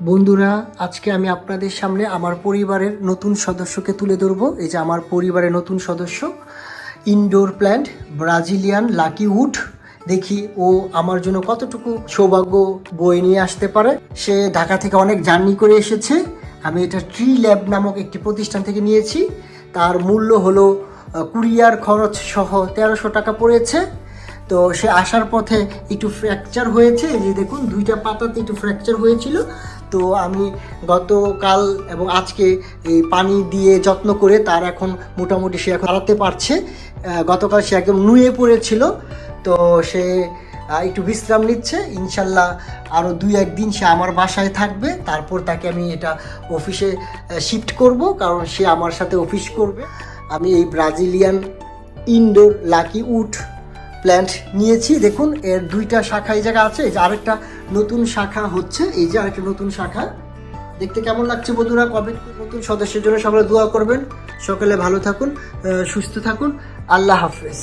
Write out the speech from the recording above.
বন্ধুরা, আজকে আমি আপনাদের সামনে আমার পরিবারের নতুন সদস্যকে তুলে ধরবো। এই যে আমার পরিবারের নতুন সদস্য, indoor plant, Brazilian lucky wood. দেখি ও আমার জন্য কতটুকু সৌভাগ্য বয়ে নিয়ে আসতে পারে। সে ঢাকা থেকে অনেক জার্নি করে এসেছে। আমি এটা ট্রি ল্যাব নামক একটি প্রতিষ্ঠান থেকে নিয়েছি। তার মূল্য হলো কুরিয়ার খরচ সহ তেরোশো টাকা পড়েছে। তো সে আসার পথে একটু ফ্র্যাকচার হয়েছে। যে দেখুন, দুইটা পাতাতে একটু ফ্র্যাকচার হয়েছিল। তো আমি গতকাল এবং আজকে এই পানি দিয়ে যত্ন করে তার এখন মোটামুটি সে এখন হারাতে পারছে। গতকাল সে একদম নুয়ে পড়েছিল। তো সে একটু বিশ্রাম নিচ্ছে। ইনশাল্লাহ আরও দুই একদিন সে আমার বাসায় থাকবে। তারপর তাকে আমি এটা অফিসে শিফট করব কারণ সে আমার সাথে অফিস করবে। আমি এই Brazilian indoor lucky wood plant নিয়েছি। দেখুন, এর দুইটা শাখা এই জায়গা আছে, এই যে আরেকটা নতুন শাখা হচ্ছে, এই যে আরেকটা নতুন শাখা। দেখতে কেমন লাগছে বন্ধুরা? কবে নতুন সদস্যের জন্য সকলে দোয়া করবেন। সকলে ভালো থাকুন সুস্থ থাকুন। আল্লাহ হাফেজ।